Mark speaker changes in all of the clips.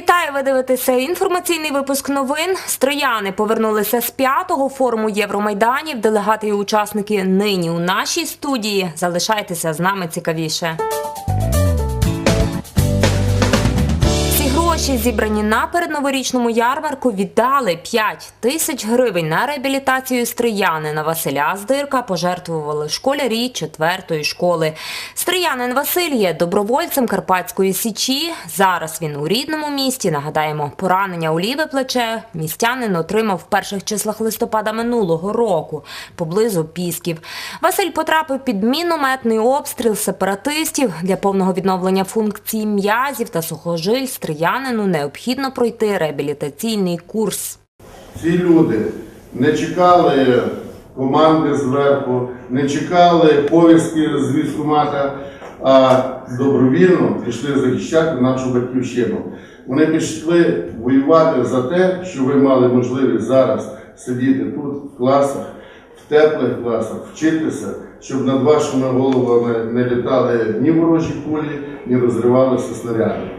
Speaker 1: Вітаю! Ви дивитеся інформаційний випуск новин. Стрияни повернулися з п'ятого форуму Євромайданів. Делегати і учасники нині у нашій студії. Залишайтеся з нами цікавіше. Гроші, зібрані на передноворічному ярмарку, віддали 5 тисяч гривень на реабілітацію стріянина Василя Здирка. Пожертвували школярі четвертої школи. Стріянин Василь є добровольцем Карпатської січі. Зараз він у рідному місті. Нагадаємо, поранення у ліве плече містянин отримав в перших числах листопада минулого року поблизу Пісків. Василь потрапив під мінометний обстріл сепаратистів для повного відновлення функцій м'язів та сухожиль. Стріянину необхідно пройти реабілітаційний курс.
Speaker 2: Ці люди не чекали команди зверху, не чекали повістки з військкомата, а добровільно пішли захищати нашу батьківщину. Вони пішли воювати за те, що ви мали можливість зараз сидіти тут в класах, в теплих класах, вчитися, щоб над вашими головами не літали ні ворожі кулі, ні розривалися снаряди.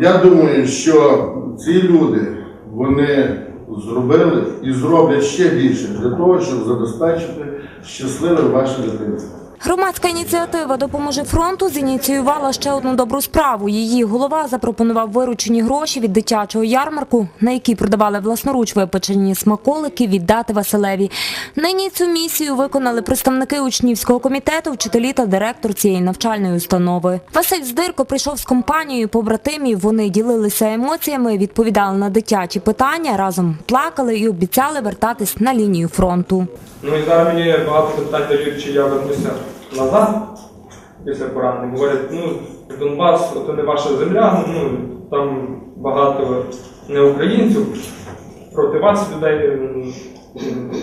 Speaker 2: Я думаю, що ці люди вони зробили і зроблять ще більше для того, щоб забезпечити щасливе ваше дитинство.
Speaker 1: Громадська ініціатива допоможе фронту зініціювала ще одну добру справу. Її голова запропонував виручені гроші від дитячого ярмарку, на які продавали власноруч випечені смаколики, віддати Василеві. Нині цю місію виконали представники учнівського комітету, вчителі та директор цієї навчальної установи. Василь Здирко прийшов з компанією побратимів. Вони ділилися емоціями, відповідали на дитячі питання, разом плакали і обіцяли вертатись на лінію фронту.
Speaker 3: Ну і зараз мені багато питань дають, чи я вернуся назад після поранення. Говорять, ну, Донбас то не ваша земля, ну там багато не українців, проти вас людей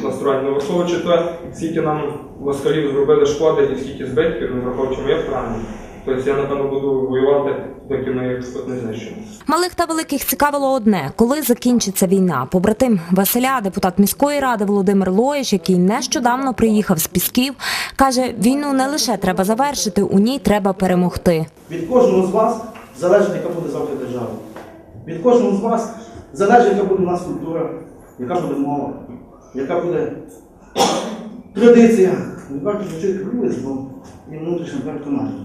Speaker 3: настроєння. Ну, враховуючи те, скільки нам москалів зробили шкоди і скільки збитків, ну, враховуючи моє поранення. Тобто я, напевно, буду воювати, доки ми їх не знищимо.
Speaker 1: Малих та великих цікавило одне: коли закінчиться війна. Побратим Василя, депутат міської ради Володимир Лоїш, який нещодавно приїхав з Пісків, каже: війну не лише треба завершити, у ній треба перемогти.
Speaker 4: Від кожного з вас залежить, яка буде завтра держава. Від кожного з вас залежить, яка буде у нас культура, яка буде мова, яка буде традиція. Не варто звучить хвилюватися, бо і внутрішньо переконання.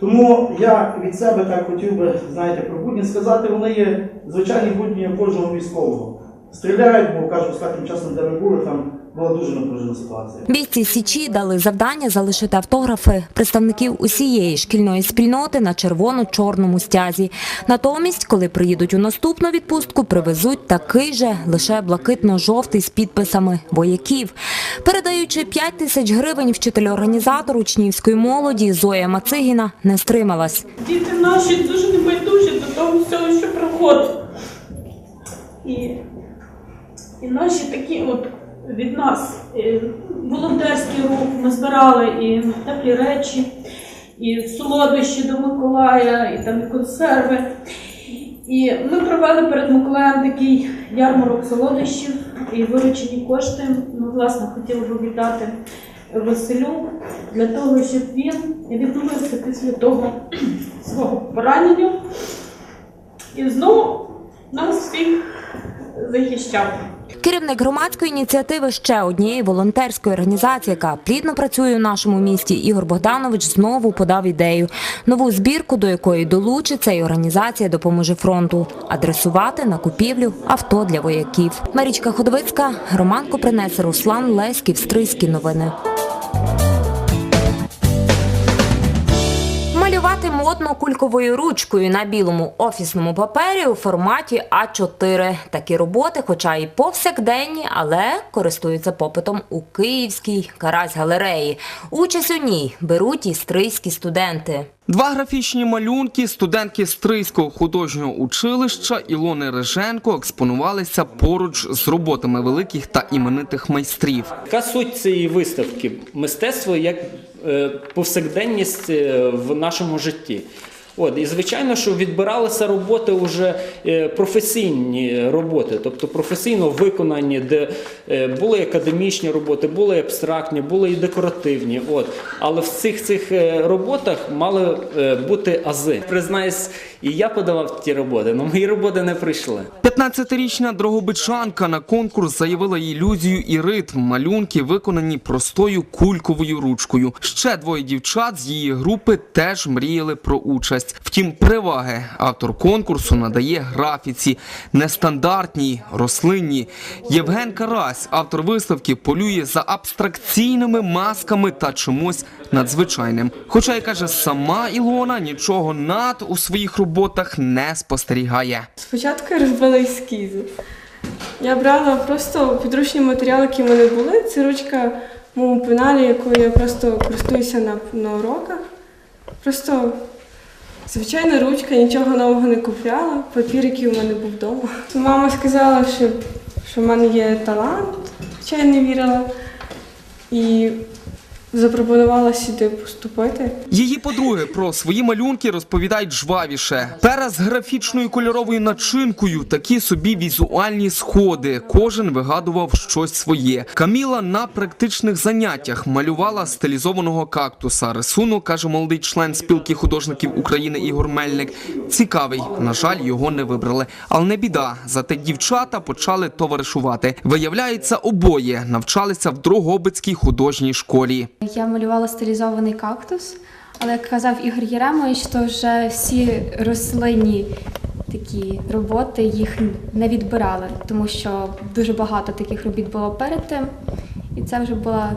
Speaker 4: Тому я від себе так хотів би, знаєте, про будні сказати, вони є звичайні будні кожного військового. Стріляють, бо кажуть, останнім часом, де ми були, там була дуже напружена ситуація.
Speaker 1: Бійці Січі дали завдання залишити автографи представників усієї шкільної спільноти на червоно-чорному стязі. Натомість, коли приїдуть у наступну відпустку, привезуть такий же лише блакитно-жовтий з підписами вояків. Передаючи 5 тисяч гривень, вчитель-організатор учнівської молоді Зоя Мацигіна не стрималась.
Speaker 5: Діти наші дуже небайдужі до того всього, що проходить. І, і наші такі от від нас е, волонтерський рух, ми збирали і теплі речі, і солодощі до Миколая, і там консерви. І ми провели перед Миколаєм такий ярмарок солодощів і виручені кошти. Ми, власне, хотіли б віддати Василю для того, щоб він відновився після того свого поранення і знову нас всіх захищав.
Speaker 1: Керівник громадської ініціативи ще однієї волонтерської організації, яка плідно працює у нашому місті, Ігор Богданович знову подав ідею. Нову збірку, до якої долучиться, і організація допоможе фронту адресувати на купівлю авто для вояків. Марічка Ходовицька, Роман Копринець, Руслан Леськів, Стрийські новини. Малювати модно кульковою ручкою на білому офісному папері у форматі А4. Такі роботи, хоча і повсякденні, але користуються попитом у Київській карась галереї. Участь у ній беруть і стрийські студенти.
Speaker 6: Два графічні малюнки студентки Стрийського художнього училища Ілони Реженко експонувалися поруч з роботами великих та іменитих майстрів.
Speaker 7: Яка суть цієї виставки? Мистецтво як повсякденність е, в нашому житті. От, і звичайно, що відбиралися роботи вже е, професійні роботи, тобто професійно виконані, де е, були академічні роботи, були абстрактні, були і декоративні. От. Але в цих цих е, роботах мали бути ази. Признаюсь, і я подавав ті роботи, але мої роботи не прийшли.
Speaker 6: 15-річна дрогобичанка на конкурс заявила ілюзію і ритм. Малюнки виконані простою кульковою ручкою. Ще двоє дівчат з її групи теж мріяли про участь. Втім, переваги автор конкурсу надає графіці нестандартній, рослинній. Євген Карась, автор виставки, полює за абстракційними масками та чимось надзвичайним. Хоча й каже, сама Ілона нічого над у своїх роботах не спостерігає.
Speaker 8: Спочатку я робила ескізи. Я брала просто підручні матеріали, які в мене були. Це ручка в моєму пеналі, якою я просто користуюся на, на уроках. Просто звичайна ручка, нічого нового не купляла, папір, який у мене був вдома. Мама сказала, що, що в мене є талант, хоча я не вірила. І запропонувала сюди поступити.
Speaker 6: Її подруги про свої малюнки розповідають жвавіше. Пера графічною кольоровою начинкою, такі собі візуальні сходи. Кожен вигадував щось своє. Каміла на практичних заняттях малювала стилізованого кактуса. Рисунок каже молодий член спілки художників України Ігор Мельник. Цікавий, на жаль, його не вибрали. Але не біда. Зате дівчата почали товаришувати. Виявляється, обоє навчалися в Дрогобицькій художній школі.
Speaker 9: Я малювала стилізований кактус, але як казав Ігор Єремович, то вже всі рослинні такі роботи їх не відбирали, тому що дуже багато таких робіт було перед тим, і це вже була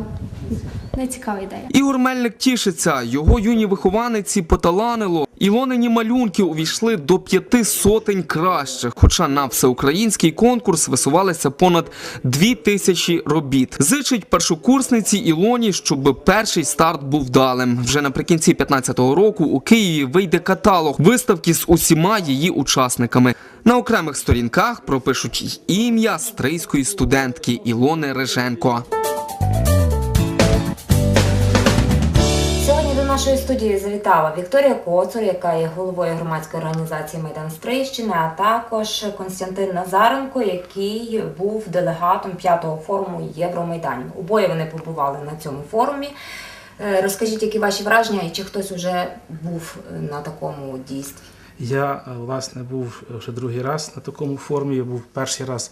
Speaker 9: нецікава ідея.
Speaker 6: Ігор Мельник тішиться, його юні вихованиці поталанило. Ілонині малюнки увійшли до п'яти сотень кращих. Хоча на всеукраїнський конкурс висувалися понад дві тисячі робіт. Зичить першокурсниці Ілоні, щоб перший старт був вдалим. Вже наприкінці 15-го року у Києві вийде каталог виставки з усіма її учасниками. На окремих сторінках пропишуть ім'я стрийської студентки Ілони Реженко.
Speaker 1: Нашої студії завітала Вікторія Коцур, яка є головою громадської організації Майдан Стрийщини, а також Константин Назаренко, який був делегатом п'ятого форуму Євромайданів. Обоє вони побували на цьому форумі. Е, Розкажіть, які ваші враження, і чи хтось вже був е, на такому дійстві?
Speaker 4: Я е, власне був вже другий раз на такому форумі. Я був перший раз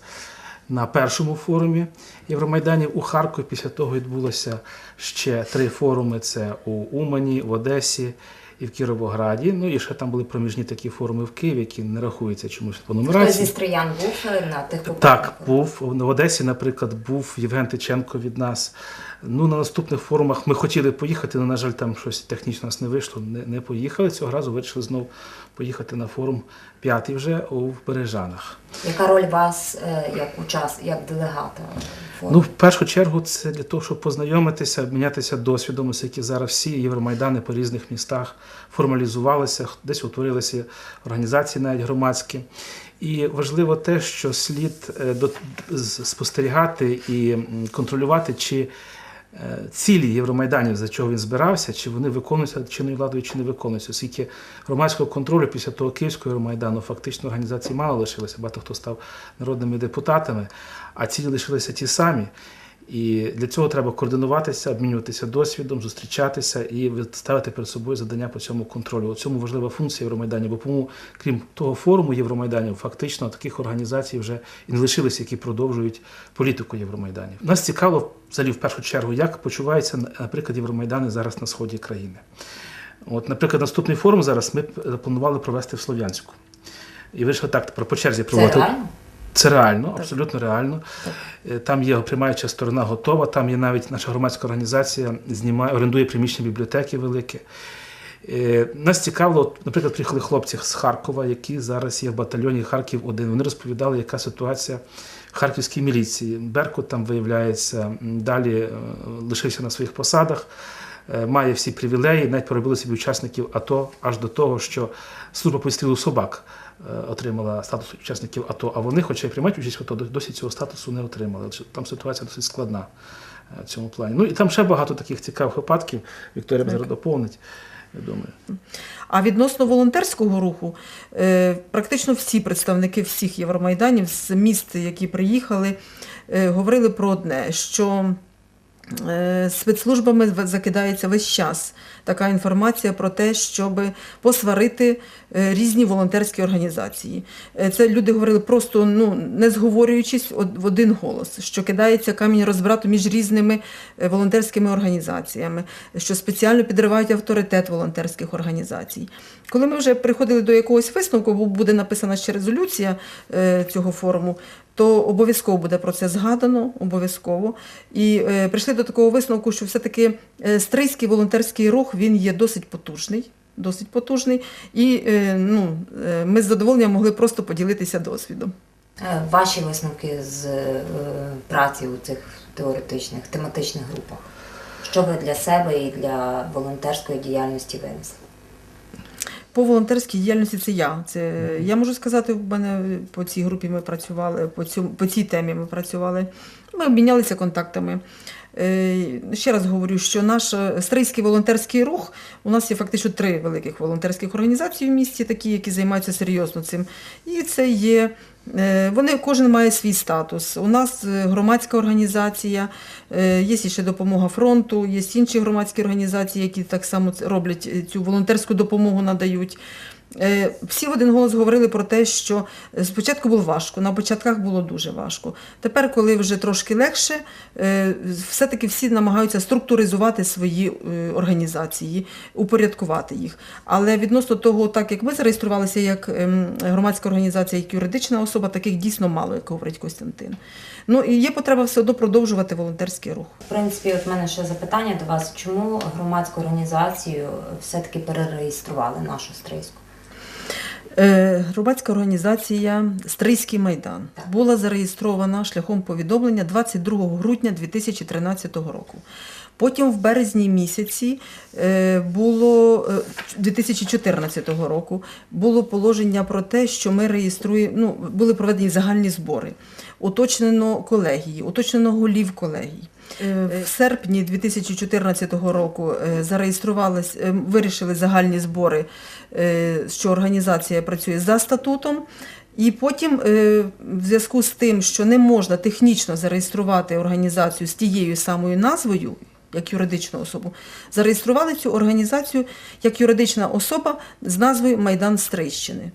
Speaker 4: на першому форумі Євромайданів у Харкові. Після того відбулося ще три форуми: це у Умані, в Одесі і в Кіровограді. Ну і ще там були проміжні такі форуми в Києві, які не рахуються чомусь по
Speaker 1: Хтось зі
Speaker 4: нумерації.
Speaker 1: стриян був е, на тих попередніх
Speaker 4: Так, був в Одесі, наприклад, був Євген Тиченко від нас. Ну, на наступних форумах ми хотіли поїхати, але, на жаль, там щось технічно у нас не вийшло, не, не поїхали. Цього разу вирішили знову поїхати на форум п'ятий вже у Бережанах.
Speaker 1: Яка роль вас е, як учас, як делегата?
Speaker 4: Ну, в першу чергу, це для того, щоб познайомитися, обмінятися досвідом, оскільки зараз всі євромайдани по різних містах формалізувалися, десь утворилися організації навіть громадські. І важливо те, що слід е, спостерігати і контролювати, чи цілі Євромайданів, за чого він збирався, чи вони виконуються чинною владою, чи не виконуються. Оскільки громадського контролю після того Київського Євромайдану фактично організації мало лишилося, багато хто став народними депутатами, а цілі лишилися ті самі. І для цього треба координуватися, обмінюватися досвідом, зустрічатися і ставити перед собою завдання по цьому контролю. У цьому важлива функція Євромайданів, бо тому, крім того форуму Євромайданів, фактично таких організацій вже і не лишилися, які продовжують політику Євромайданів. Нас цікаво взагалі в першу чергу, як почуваються, наприклад, Євромайдани зараз на сході країни. От, наприклад, наступний форум зараз ми планували провести в Слов'янську. І вийшло так, тепер по черзі
Speaker 1: Це
Speaker 4: проводити.
Speaker 1: реально?
Speaker 4: Це реально, абсолютно реально. Е, Там є приймаюча сторона готова. Там є навіть наша громадська організація знімає, орендує приміщення бібліотеки велике. Нас цікавило, наприклад, приїхали хлопці з Харкова, які зараз є в батальйоні Харків 1 Вони розповідали, яка ситуація в харківській міліції. Беркут там виявляється, далі е, лишився на своїх посадах. е, Має всі привілеї, навіть поробили собі учасників АТО аж до того, що служба по відстрілу собак отримала статус учасників АТО, а вони, хоча й приймають участь в АТО, досі цього статусу не отримали. Там ситуація досить складна е, в цьому плані. Ну і там ще багато таких цікавих випадків. Вікторія зараз доповнить.
Speaker 10: я думаю.
Speaker 11: А відносно волонтерського руху, е, практично всі представники всіх Євромайданів з міст, які приїхали, е, говорили про одне, що е, спецслужбами закидається весь час така інформація про те, щоб посварити е, різні волонтерські організації. Е, Це люди говорили просто ну, не зговорюючись в один голос, що кидається камінь розбрату між різними е, волонтерськими організаціями, що спеціально підривають авторитет волонтерських організацій. Коли ми вже приходили до якогось висновку, бо буде написана ще резолюція е, цього форуму, то обов'язково буде про це згадано, обов'язково. І е, прийшли до такого висновку, що все-таки е, стрийський волонтерський рух він є досить потужний. Досить потужний, і е, ну, е, ми з задоволенням могли просто поділитися досвідом.
Speaker 1: Ваші висновки з праці у цих теоретичних, тематичних групах. Що ви для себе і для волонтерської діяльності винесли?
Speaker 11: По волонтерській діяльності це я. Це я можу сказати, в мене по цій групі ми працювали, по цьому по цій темі ми працювали. Ми обмінялися контактами. Е, Ще раз говорю, що наш е, стрийський волонтерський рух у нас є фактично три великих волонтерських організації в місті, такі, які займаються серйозно цим. І це є. е, Вони кожен має свій статус. У нас громадська організація, є ще допомога фронту, є інші громадські організації, які так само роблять цю волонтерську допомогу надають. Е, Всі в один голос говорили про те, що е, спочатку було важко, на початках було дуже важко. Тепер, коли вже трошки легше, е, все-таки всі намагаються структуризувати свої організації, упорядкувати їх. Але відносно того, так як ми зареєструвалися як ем, громадська організація, як юридична особа, таких дійсно мало, як говорить Костянтин. Ну і є потреба все одно продовжувати волонтерський рух.
Speaker 1: В принципі, от мене ще запитання до вас: чому громадську організацію все-таки перереєстрували нашу стрийську?
Speaker 11: Е, Громадська організація Стрийський майдан була зареєстрована шляхом повідомлення 22 грудня 2013 року. Потім в березні місяці е, було е, 2014 року було положення про те, що ми реєструємо. Ну були проведені загальні збори, уточнено колегії, уточнено голів колегій. Е, В серпні 2014 року е, зареєструвались, е, вирішили загальні збори, що організація працює за статутом. І потім, в зв'язку з тим, що не можна технічно зареєструвати організацію з тією самою назвою, як юридичну особу, зареєстрували цю організацію як юридична особа з назвою Майдан Стрийщини.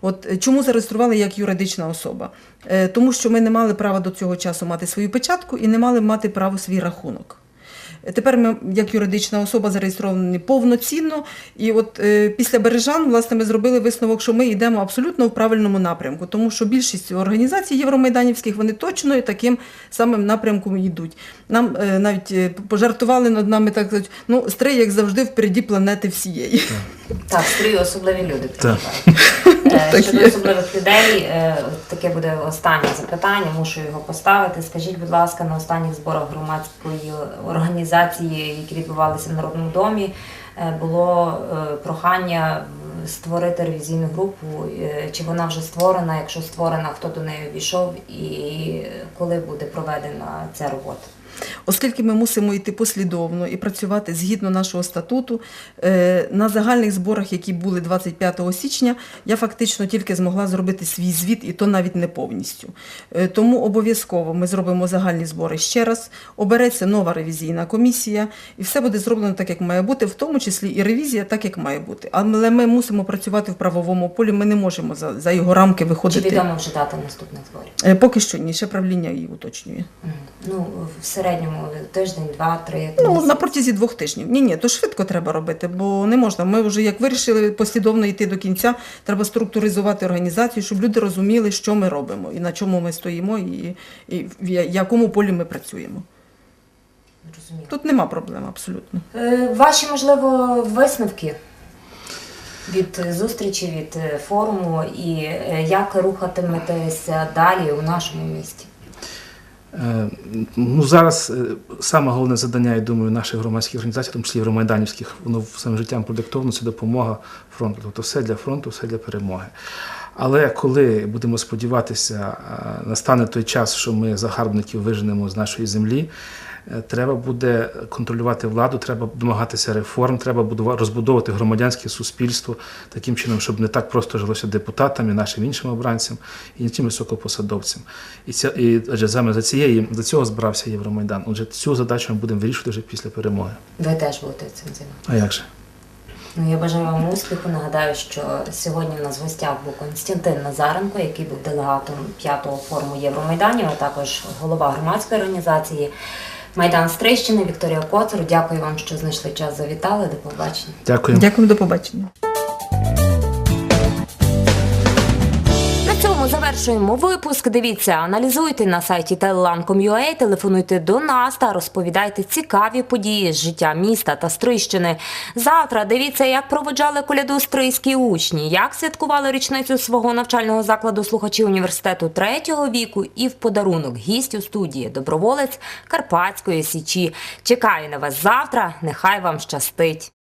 Speaker 11: От е, чому зареєстрували як юридична особа? Е, Тому що ми не мали права до цього часу мати свою печатку і не мали мати право свій рахунок. Тепер ми, як юридична особа, зареєстровані повноцінно. І от е, після Бережан, власне, ми зробили висновок, що ми йдемо абсолютно в правильному напрямку, тому що більшість організацій євромайданівських вони точно і таким самим напрямком йдуть. Нам е, навіть е, пожартували над нами так сказати, ну, стрий, як завжди, впереді планети всієї.
Speaker 1: Так, стрій особливі люди
Speaker 10: Так.
Speaker 1: Е,
Speaker 11: Так
Speaker 1: Щодо особливих людей, е, таке буде останнє запитання, мушу його поставити. Скажіть, будь ласка, на останніх зборах громадської організації, які відбувалися в Народному домі, е, було е, прохання створити ревізійну групу. Е, Чи вона вже створена? Якщо створена, хто до неї увійшов і коли буде проведена ця робота?
Speaker 11: Оскільки ми мусимо йти послідовно і працювати згідно нашого статуту, е, на загальних зборах, які були 25 січня, я фактично тільки змогла зробити свій звіт, і то навіть не повністю. Е, Тому обов'язково ми зробимо загальні збори ще раз, обереться нова ревізійна комісія, і все буде зроблено так, як має бути, в тому числі і ревізія так, як має бути. Але ми мусимо працювати в правовому полі, ми не можемо за, за його рамки виходити.
Speaker 1: Чи відомо вже дата наступних зборів?
Speaker 11: Е, Поки що ні, ще правління її уточнює.
Speaker 1: Ну, в середньому тиждень, два, три.
Speaker 11: Ну, на протязі двох тижнів. Ні, ні, то швидко треба робити, бо не можна. Ми вже як вирішили послідовно йти до кінця, треба структуризувати організацію, щоб люди розуміли, що ми робимо і на чому ми стоїмо, і, і в якому полі ми працюємо.
Speaker 1: Розумію.
Speaker 11: Тут нема проблем абсолютно.
Speaker 1: Е, Ваші, можливо, висновки від зустрічі, від е, форуму і е, як рухатиметеся далі у нашому місті?
Speaker 10: Ну, зараз е, саме головне завдання, я думаю, наших громадських організацій, в тому числі євромайданівських, воно самим життям продиктовано, це допомога фронту. Тобто все для фронту, все для перемоги. Але коли будемо сподіватися, е, настане той час, що ми загарбників виженемо з нашої землі,
Speaker 4: Треба буде контролювати владу, треба домагатися реформ, треба розбудовувати громадянське суспільство таким чином, щоб не так просто жилося депутатам і нашим іншим обранцям і іншим високопосадовцям. І ця і адже саме за цієї за цього збирався Євромайдан. Отже, цю задачу ми будемо вирішувати вже після перемоги.
Speaker 1: Ви теж будете цим займатися.
Speaker 4: А як же?
Speaker 1: Ну, я бажаю вам успіху. Нагадаю, що сьогодні в нас в гостях був Константин Назаренко, який був делегатом п'ятого форуму Євромайданів, а також голова громадської організації Майдан Стрищини Вікторія Коцер. Дякую вам, що знайшли час. Завітали. До побачення.
Speaker 4: Дякую.
Speaker 11: Дякую, до побачення.
Speaker 1: Завершуємо випуск. Дивіться, аналізуйте на сайті telelan.com.ua, телефонуйте до нас та розповідайте цікаві події з життя міста та Стрийщини. Завтра дивіться, як проводжали коляду стрийські учні, як святкували річницю свого навчального закладу слухачі університету третього віку і в подарунок гість у студії доброволець Карпатської січі. Чекаю на вас завтра. Нехай вам щастить.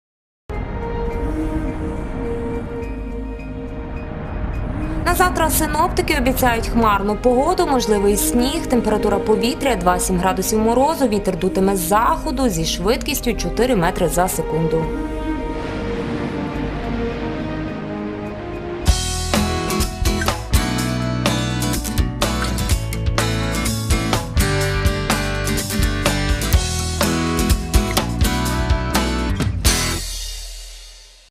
Speaker 1: На завтра синоптики обіцяють хмарну погоду, можливий сніг, температура повітря 2-7 градусів морозу, вітер дутиме з заходу зі швидкістю 4 метри за секунду.